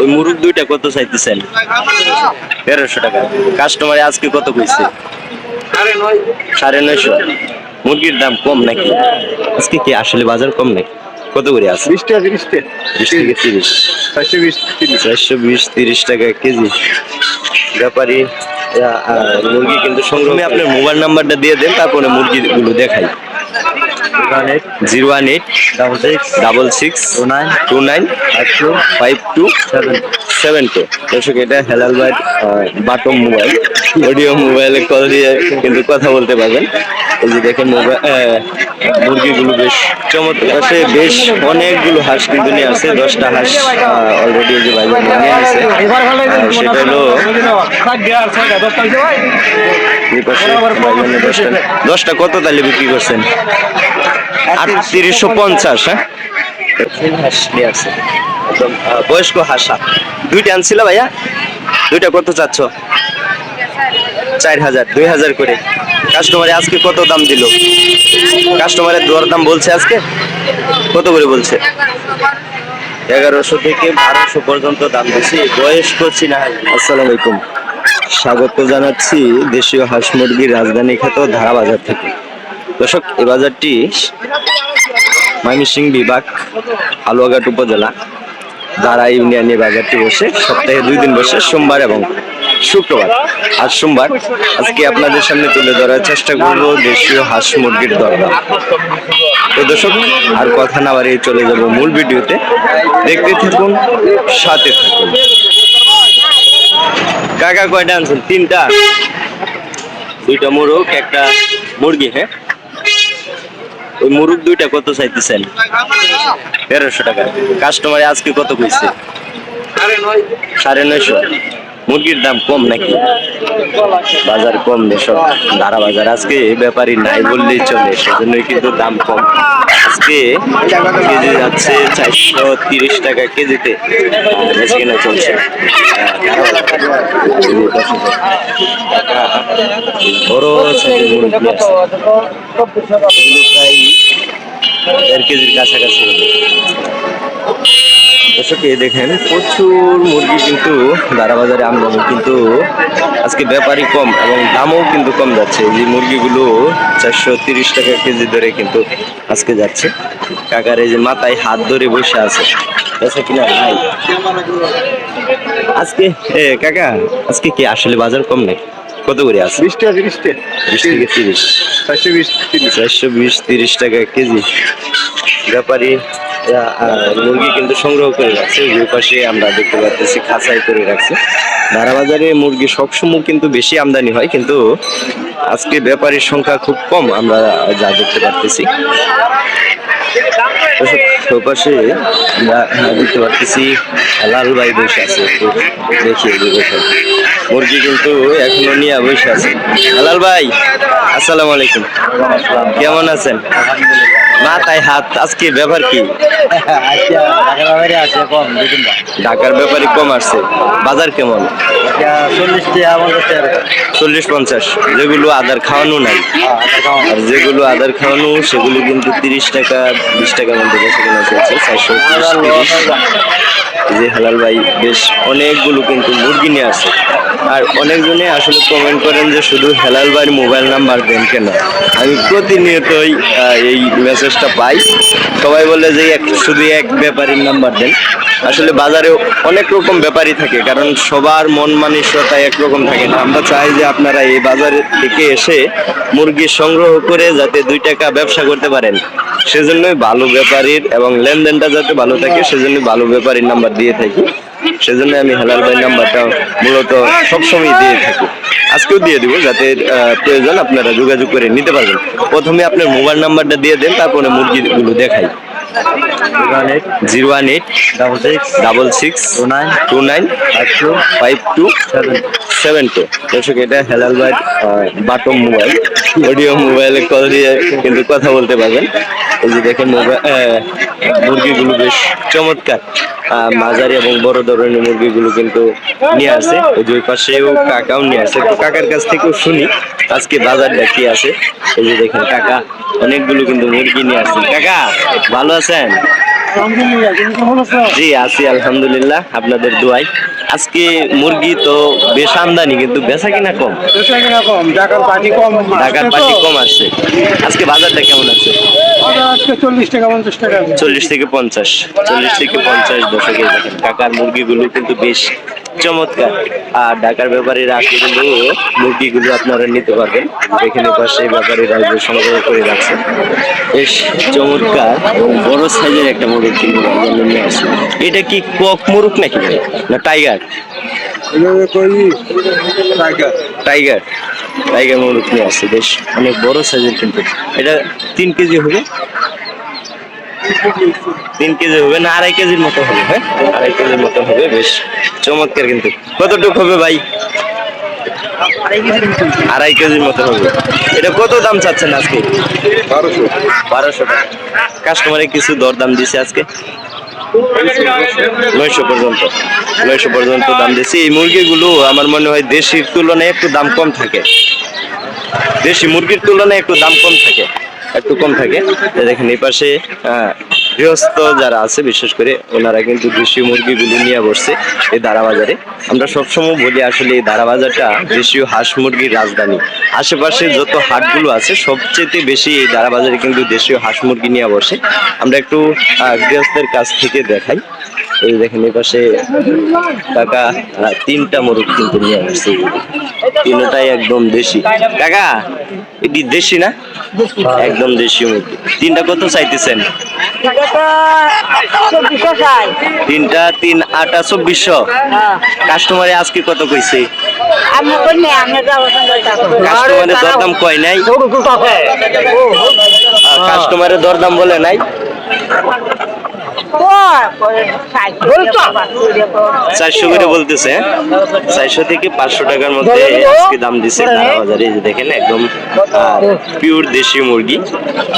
ওই মুরুগ দুইটা কত চাইতেছেন? তেরোশো টাকা। কাস্টমারে আজকে কত কইছে? সাড়ে নয়শো। মুরগির দাম কম নাকি? আজকে কি আসলে বাজার কম নাকি? কত করে আছে? বিশ টাকা তিরিশ বিশ থেকে তিরিশ। চারশো বিশ তিরিশ। চারশো বিশ তিরিশ টাকা কেজি। ব্যাপারী মুরগি কিন্তু সংগ্রহ আমি আপনার মোবাইল নাম্বারটা দিয়ে দেন তারপরে মুরগিগুলো দেখাই। Zero one eight double six double six two nine two nine five two five two seven seven two দর্শক এটা হেলাল ভাই বাটম মোবাইল অডিও মোবাইলে কল দিয়ে কিন্তু কথা বলতে পারবেন এই যে দেখেন মুরগিগুলো বেশ চমৎকার বেশ অনেকগুলো হাঁস কিন্তু নিয়ে আসছে দশটা হাঁস অলরেডি যে ভাই নিয়ে আর সেটা হলো এই পাশে দশটা কত তাহলে বিক্রি করছেন? আটত্রিশশো পঞ্চাশ হ্যাঁ? একদম বয়স্ক হাসা। দুইটা আনছিল ভাইয়া? দুইটা কত চাচ্ছ? চার হাজার দুই হাজার করে। কাস্টমারে আজকে কত দাম দিল? কাস্টমারের দর দাম বলছে আজকে? কত করে বলছে? এগারোশো থেকে বারোশো পর্যন্ত দাম দিচ্ছি বয়স্ক চিনা হাঁস। আসসালামু আলাইকুম। স্বাগত জানাচ্ছি দেশীয় হাঁস মুরগির রাজধানী খ্যাত ধারা বাজার থেকে। দর্শক এ বাজারটি ময়মনসিংহ বিভাগ, আলুয়াঘাট উপজেলা দাঁড়া ইউনিয়নে বাজারটি বসে, সপ্তাহে দুই দিন বসে, সোমবার এবং শুক্রবার। আজ সোমবার, আজকে আপনাদের সামনে তুলে ধরার চেষ্টা করব দেশীয় হাঁস মুরগির দরদাম। তো দর্শক, আর কথা না বাড়িয়ে চলে যাব মূল ভিডিওতে। দেখতে থাকুন, সাথে থাকুন। কাকা কয়টা আনছেন? তিনটা। দুইটা মোরগ, একটা মুরগি হ্যাঁ? ওই মুরগ দুইটা কত চাইতেছেন? তেরোশো টাকা। কাস্টমারে আজকে কত কইছে? সাড়ে নয়শো। মুরগির দাম কম নাকি? বাজার কম দেশক ধারা বাজার। আজকে ব্যাপারই নাই বললেই চলে, সেজন্যই কিন্তু দাম কম। আজকে কেজি যাচ্ছে চারশো তিরিশ টাকা কেজিতে। বেশি কিনা চলছে। বড় সাইজের মুরগি আছে। দেড় কেজির কাছাকাছি হবে। দর্শক দেখেন, প্রচুর মুরগি কিন্তু দারা বাজারে আমদানি, কিন্তু আজকে ব্যাপারই কম এবং দামও কিন্তু কম যাচ্ছে। এই মুরগিগুলো চারশো তিরিশ টাকা কেজি ধরে কিন্তু আজকে যাচ্ছে। কাকার এই যে মাথায় হাত ধরে বসে আছে। বেচা কিনা নাই? আজকে কাকা, আজকে কি আসলে বাজার কম নাকি? কত করে আছে? বিশ টাকা তিরিশ টাকা। বিশ থেকে তিরিশ। চারশো বিশ তিরিশ। চারশো বিশ তিরিশ টাকা কেজি। ব্যাপারী মুরগি কিন্তু সংগ্রহ করে রাখছে। যে পাশে আমরা দেখতে পাচ্ছি খাঁচাই করে রাখছে। বাজারে মুরগি সবসময় কিন্তু বেশি আমদানি হয় কিন্তু আজকে ব্যাপারীর সংখ্যা খুব কম। আমরা যা দেখতে পাচ্ছি পাশে আমরা দেখতে পাচ্ছি লাল ভাই বসে আছে দেখি মুরগি কিন্তু এখনও নিয়ে বসে আছে। লাল ভাই, আসসালামু আলাইকুম। কেমন আছেন? মাথায় হাত আজকে ব্যাপার কি? আচ্ছা ঢাকার ব্যাপারে কম আসছে বাজার কেমন? আচ্ছা চল্লিশ পঞ্চাশ যেগুলো আদার খাওয়ানো নাই। আর যেগুলো আদার খাওয়ানো সেগুলো কিন্তু তিরিশ টাকা বিশ টাকার মধ্যে বেশি কেনা চলছে চারশো যে হালাল ভাই। বেশ অনেকগুলো কিন্তু মুরগি নিয়ে আসে। আর অনেকজনে আসলে কমেন্ট করেন যে শুধু হেলাল ভাইয়ের মোবাইল নাম্বার দেন কেন? আমি প্রতিনিয়তই এই মেসেজটা পাই। সবাই বলে যে এক শুধু এক ব্যাপারীর নাম্বার দেন। আসলে বাজারে অনেক রকম ব্যাপারই থাকে, কারণ সবার মন মানসিকতা একরকম থাকে না। আমরা চাই যে আপনারা এই বাজার থেকে এসে মুরগি সংগ্রহ করে যাতে দুই টাকা ব্যবসা করতে পারেন। সেজন্যই ভালো ব্যাপারীর এবং লেনদেনটা যাতে ভালো থাকে সেজন্য ভালো ব্যাপারীর নাম্বার দিয়ে থাকি। সেজন্য আমি হেলাল ভাই নাম্বারটা মূলত সবসময় দিয়ে থাকি। আজকেও দিয়ে দিব যাতে প্রয়োজন আপনারা যোগাযোগ করে নিতে পারবেন। প্রথমে আপনার মোবাইল নাম্বারটা দিয়ে দেন, তারপরে মুরগিগুলো দেখাই। Zero one eight double six double six two nine two nine, five two five two seven two. দর্শক, এটা হেলাল ভাই বাটম মোবাইল। অডিও মোবাইলে কল দিয়ে কিন্তু কথা বলতে পারবেন। এই যে দেখেন মোবাইল মুরগিগুলো বেশ চমৎকার। মাঝারি এবং বড় ধরনের মুরগিগুলো কিন্তু নিয়ে আসে। ওই যে ওই পাশেও কাকাও নিয়ে আসে। তো কাকার কাছ থেকেও শুনি আজকে বাজারটা কি আছে। এই যে দেখেন কাকা অনেকগুলো কিন্তু মুরগি নিয়ে আসছে। কাকা ভালো আছেন? জি আছি আলহামদুলিল্লাহ আপনাদের দোয়াই আজকে মুরগি তো বেশ আমদানি কিন্তু বেচা কিনা কম? বেচা কিনা কম ঢাকার পাটি কম ঢাকার পাটি কম আসছে। আজকে বাজারটা কেমন আছে? চল্লিশ টাকা, পঞ্চাশ টাকা। চল্লিশ থেকে পঞ্চাশ, চল্লিশ থেকে পঞ্চাশ দশকে দেখেন কাকার মুরগিগুলো কিন্তু বেশ চমৎকার। আর ঢাকার ব্যাপারীরা আসলে কিন্তু মুরগিগুলো আপনারা নিতে পারবেন। এখানে পাশে ব্যাপারীরা সংগ্রহ করে রাখছে। বেশ চমৎকার বড় সাইজের একটা মুরগ কিন্তু এটা কি কক মুরগ নাকি না টাইগার? টাইগার টাইগার মুরগ নিয়ে আসছে বেশ অনেক বড় সাইজের কিন্তু। এটা তিন কেজি হবে। তিন কেজি হবে না আড়াই কেজির মতো হবে হ্যাঁ? আড়াই কেজির মতো হবে বেশ। চমৎকার কিন্তু। কতটুক হবে ভাই? আড়াই কেজির মতো হবে। এটা কত দাম চাচ্ছেন আজকে? বারোশো। বারোশো টাকা। কাস্টমারে কিছু দরদাম দিছে আজকে? নয়শো পর্যন্ত নয়শো পর্যন্ত দাম দিয়েছি। এই মুরগিগুলো আমার মনে হয় দেশির তুলনায় একটু দাম কম থাকে। দেশি মুরগির তুলনায় একটু দাম কম থাকে। একটু কম থাকে। দেখেন, এই পাশে গৃহস্থ যারা আছে, বিশেষ করে ওনারা কিন্তু দেশীয় মুরগিগুলি নিয়ে বসছে এই দারাবাজারে। আমরা সবসময় বলি আসলে এই দারাবাজারটা দেশীয় হাঁস মুরগির রাজধানী। আশেপাশে যত হাটগুলো আছে, সবচেয়ে বেশি এই দারাবাজারে কিন্তু দেশীয় হাঁস মুরগি নিয়ে বসে। আমরা একটু গৃহস্থের কাছ থেকে দেখাই। এই দেখেন এই পাশে কাকা তিনটা মুরগ কিন্তু নিয়ে আসছে। তিনটাই একদম দেশি। কাকা এটি দেশি না? একদম দেশি মুরগি। তিনটা কত চাইতেছেন? তিনটা তিন আটা চব্বিশশো। কাস্টমারে আজকে কত কইছে? কাস্টমারে দরদাম কয় নাই? কাস্টমারের দরদাম বলে নাই? চারশো করে বলতেছে। চারশো থেকে পাঁচশো টাকার মধ্যে আজকে দাম দিছে দারা বাজারে যে দেখেন একদম পিওর দেশি মুরগি।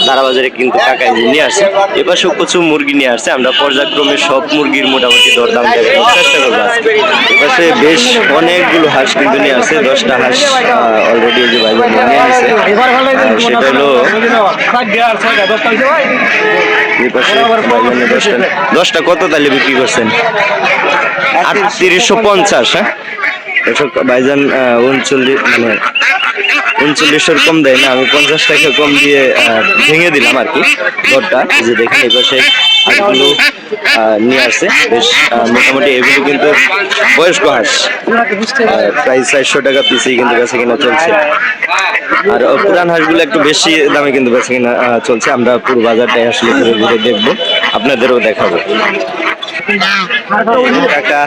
দারা বাজারে কিন্তু যে নিয়ে আসছে। এপাশেও প্রচুর মুরগি নিয়ে আসছে। আমরা পর্যায়ক্রমে সব মুরগির মোটামুটি দরদাম দেখানোর চেষ্টা করব এপাশে বেশ অনেকগুলো হাঁস কিন্তু নিয়ে আসছে। দশটা হাঁস অলরেডি যে বাইরে নিয়ে আসছে। সেটা হলো দশটা কত তাহলে বিক্রি করছেন? আটত্রিশশো পঞ্চাশ হ্যাঁ? বাইজান ভাইজান আহ, উনচল্লিশ মানে উনচল্লিশের কম দেয় না আমি পঞ্চাশ টাকা কম দিয়ে ভেঙে দিলাম আর কি দরটা এই যে দেখেন এই পাশে হাঁসগুলো নিয়ে আসে বেশ মোটামুটি এগুলো কিন্তু বয়স্ক হাঁস প্রায় চারশো টাকা পিসেই কিন্তু বেচা কিনা চলছে। আর পুরান হাঁসগুলো একটু বেশি দামে কিন্তু বেচা কিনা চলছে। আমরা পুরো বাজারটাই আসলে ঘুরে ঘুরে দেখব আপনাদেরও দেখাবো। কাকা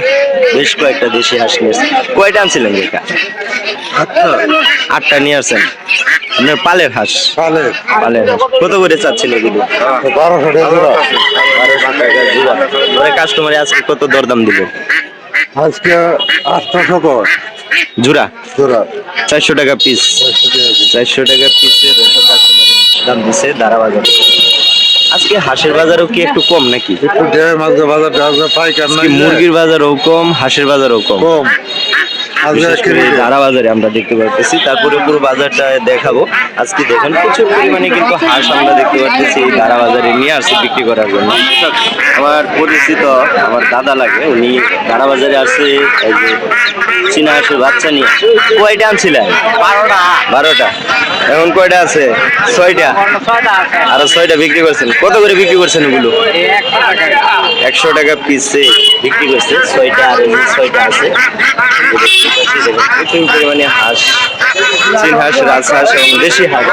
বেশ কয়েকটা দেশি হাঁস নিয়েছে কয়টা আনছিলেন কাকা আটটা নিয়ে আসছেন আপনার পালের হাঁস। তাহলে পালের হাঁস। কত করে চাচ্ছিল এগুলো বারোশো টাকা কাস্টমারে আজকে কত দরদাম দিল? আজকে আটশো কর জোড়া? জোড়া। চারশো টাকা পিস চারশো টাকা পিসে দুশো দাম দিছে দাঁড়া বাজারে। আজকে হাঁসের বাজারও কি একটু কম নাকি? একটু মাঝে বাজার পাইকার মুরগির বাজারও কম হাঁসের বাজারও কম। কম। বিশেষ করে বাজারে আমরা দেখতে পাচ্ছি তারপরে পুরো বাজারটা দেখাবো। আজকে দেখেন প্রচুর পরিমাণে কিন্তু হাঁস আমরা দেখতে পাচ্ছি এই দাঁড়া বাজারে নিয়ে আসছে বিক্রি করার জন্য। আমার পরিচিত আমার দাদা লাগে উনি দাঁড়া বাজারে আসছে এই যে চীনা হাঁসের বাচ্চা নিয়ে। কয়টা আনছিলেন বারোটা। বারোটা। এখন কয়টা আছে? ছয়টা। আরও ছয়টা বিক্রি করছেন। কত করে বিক্রি করছেন ওগুলো একশো টাকা। পিসে বিক্রি করছে ছয়টা আর ছয়টা আছে। প্রচুর পরিমাণে হাঁস, চীন হাঁস রাজহাঁস এবং দেশি হাঁস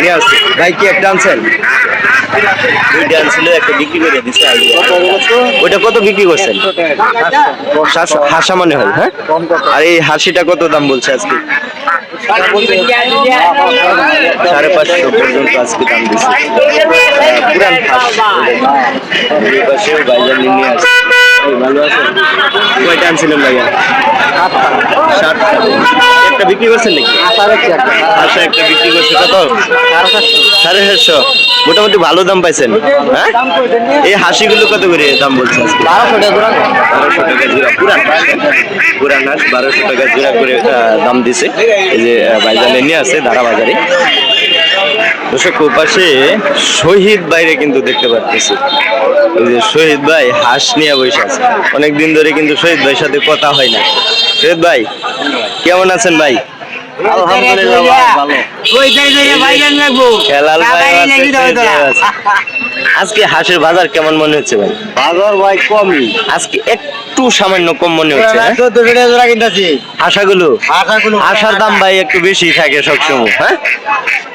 নিয়ে আসছে। ভাই, কি একটা আনছেন? দুইটা একটা বিক্রি করে দিচ্ছে ওইটা কত বিক্রি করছেন? হাসা মনে হয় হ্যাঁ? আর এই হাসিটা কত দাম বলছে আজকে? সাড়ে পাঁচশো পর্যন্ত আজকে দাম দিচ্ছে ভালো আছেন? কয়টা আনছিলেন ভাইয়া? ষাটটা একটা বিক্রি করছেন নাকি? আচ্ছা একটা বিক্রি করছে কত? সাড়ে চারশো মোটামুটি ভালো দাম পাইছেন হ্যাঁ? এই হাসিগুলো কত করে দাম বলছে আজকে বারোশো টাকা জোড়া পুরান পুরান হাঁস বারোশো টাকা জোড়া করে দাম দিছে। এই যে আহ, ভাইজানে নিয়ে আছে দাঁড়া বাজারে দর্শক ওপাশে শহীদ বাইরে কিন্তু দেখতে পাচ্ছি এই যে শহীদ ভাই হাঁস নিয়ে বসে আছে। অনেকদিন ধরে কিন্তু শহীদ ভাইয়ের সাথে কথা হয় না। শহীদ ভাই কেমন আছেন ভাই। আজকে হাঁসের বাজার কেমন মনে হচ্ছে ভাই? বাজার ভাই কমই। আজকে একটু সামান্য কম মনে হচ্ছে হ্যাঁ? চোদ্দশো টাকা জোড়া কিনতেছি। আশাগুলো? আশাগুলো আশার দাম ভাই একটু বেশি থাকে সবসময় হ্যাঁ?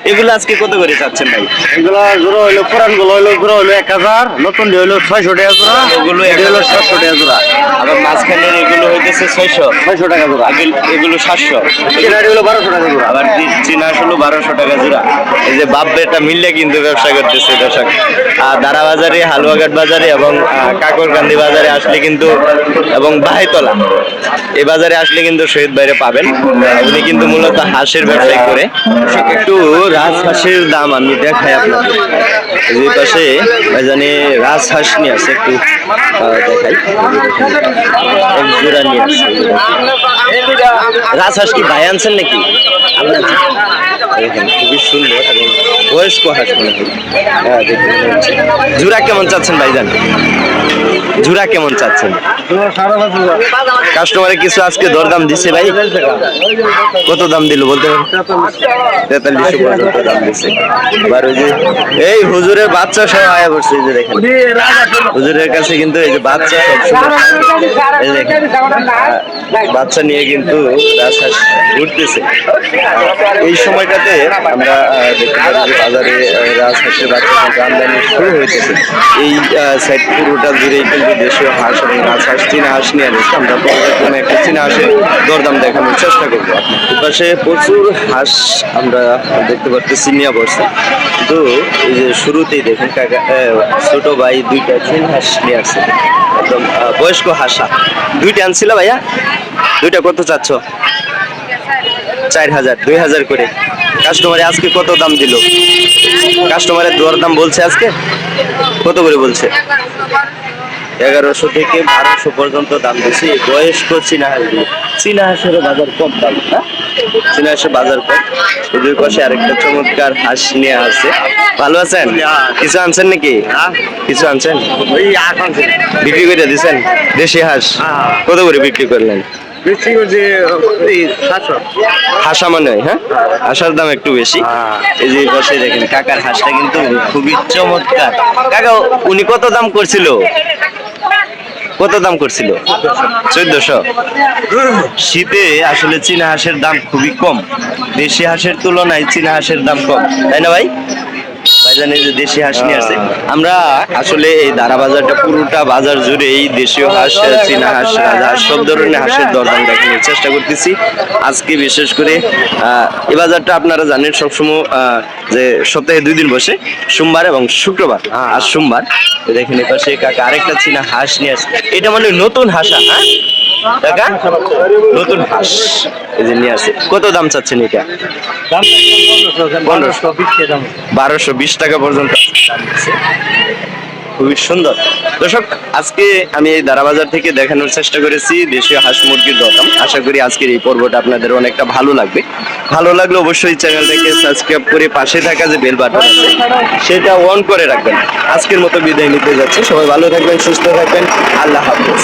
এগুলো আজকে কত করে চাচ্ছেন ভাই? এগুলা জোড়া হইল পুরানগুলো হইল জোড়া হইল এক হাজার নতুন হইল ছয়শো টাকা জোড়া ওগুলো এটা হইল সাতশো টাকা জোড়া। আবার মাঝখানের এগুলো হইতেছে ছয়শো। ছয়শো টাকা জোড়া। এগুলো সাতশো। হইল বারোশো টাকা জোড়া। আবার চি- চীনা হলো বারোশো টাকা জোড়া। এই যে বাপ বেটা মিললে কিন্তু ব্যবসা করতেছে দর্শক। আর দারা বাজারে হালুয়াঘাট বাজারে এবং কাকরকান্দি বাজারে আসলে কিন্তু এবং বাহাইতলা। এই বাজারে আসলে কিন্তু শহীদ বাইরে পাবেন। উনি কিন্তু মূলত হাঁসের ব্যবসায় করে। একটু রাজহাঁসের দাম আমি দেখাই এই যে পাশে জানি রাজহাঁস নিয়ে আছে একটু দেখাই। জোড়া নিয়ে রাজহাঁস কি ভাই আনছেন নাকি? খুবই সুন্দর এবং বয়স্ক হাঁস মনে হয়। হ্যাঁ। জোড়া কেমন চাচ্ছেন ভাইজান? জোড়া কেমন চাচ্ছেন? কাস্টমারে কিছু আজকে দরদাম দিছে ভাই। কত দাম দিল বলতে পর্যন্ত দাম দিছে। এবার ওই যে এই হুজুরের বাচ্চা সব আয়া পড়ছে এই যে দেখেন। হুজুরের কাছে কিন্তু এই যে বাচ্চা সব বাচ্চা নিয়ে কিন্তু রাজহাঁস ঘুরতেছে। এই সময়টাতে আমরা দেখতে বাজারে রাজহাঁসের বাচ্চা কিন্তু আমদানি শুরু হইতেছে। এই সাইড পুরোটা জুড়েই কিন্তু দেশীয় হাঁস এবং রাজহাঁস চীনা হাঁস নিয়ে আসছে আমরা পর্যায়ক্রমে একটা চীনা হাঁসের দরদাম দেখানোর চেষ্টা করব। পাশে প্রচুর হাঁস আমরা দেখতে পাচ্ছি নিয়ে বসছে কিন্তু এই যে শুরুতেই দেখুন কাকা ছোট ভাই দুইটা চীন হাঁস নিয়ে আসছে একদম বয়স্ক হাঁসা। দুইটা আনছিল ভাইয়া? দুইটা কত চাচ্ছ? চার হাজার, দুই হাজার করে। কাস্টমারে আজকে কত দাম দিল? কাস্টমারের দর দাম বলছে আজকে? কত করে বলছে? এগারোশো থেকে বারোশো পর্যন্ত দাম দিচ্ছে বয়স্ক চীনা হাঁসগুলো। চীনা হাঁসের বাজার কম দাম হ্যাঁ চীনা হাঁসের বাজার কম। দুই পাশে আরেকটা চমৎকার হাঁস নিয়ে আছে ভালো আছেন? কিছু আনছেন নাকি? কিছু আনছেন? বিক্রি করে দিছেন দেশি হাঁস? কত করে বিক্রি করলেন? হাসা মনে হ্যাঁ? হাসার দাম একটু বেশি। এই যে বসে দেখেন কাকার হাঁসটা কিন্তু খুবই চমৎকার। কাকা উনি কত দাম করছিল? কত দাম করছিল? চোদ্দশো। শীতে আসলে চীনা হাঁসের দাম খুবই কম। দেশি হাঁসের তুলনায় চীনা হাঁসের দাম কম। তাই না ভাই? ভাইজান এই যে দেশি হাঁস নিয়ে আমরা আসলে এই দারা বাজারটা পুরোটা বাজার জুড়ে এই দেশীয় হাঁস, চীনা হাঁস রাজহাঁস সব ধরনের হাঁসের দরদাম চেষ্টা করতেছি। আজকে বিশেষ করে এই বাজারটা আপনারা জানেন সবসময় যে সপ্তাহে দুই দিন বসে, সোমবার এবং শুক্রবার। আজ সোমবার, দেখেন এ পাশে কাকা আরেকটা চীনা হাঁস নিয়ে আসে। এটা মানে নতুন হাঁসা হ্যাঁ? কাকা নতুন হাঁস। এই যে নিয়ে কত দাম চাচ্ছেন এটা? বারোশো বিশ টাকা পর্যন্ত খুবই সুন্দর। দর্শক আজকে আমি এই দারাবাজার থেকে দেখানোর চেষ্টা করেছি দেশীয় হাঁস মুরগির দরদাম আশা করি আজকের এই পর্বটা আপনাদের অনেকটা ভালো লাগবে। ভালো লাগলে অবশ্যই চ্যানেলটাকে সাবস্ক্রাইব করে পাশে থাকা যে বেল বাটন আছে সেটা অন করে রাখবেন। আজকের মতো বিদায় নিতে যাচ্ছি। সবাই ভালো থাকবেন সুস্থ থাকবেন। আল্লাহ হাফেজ।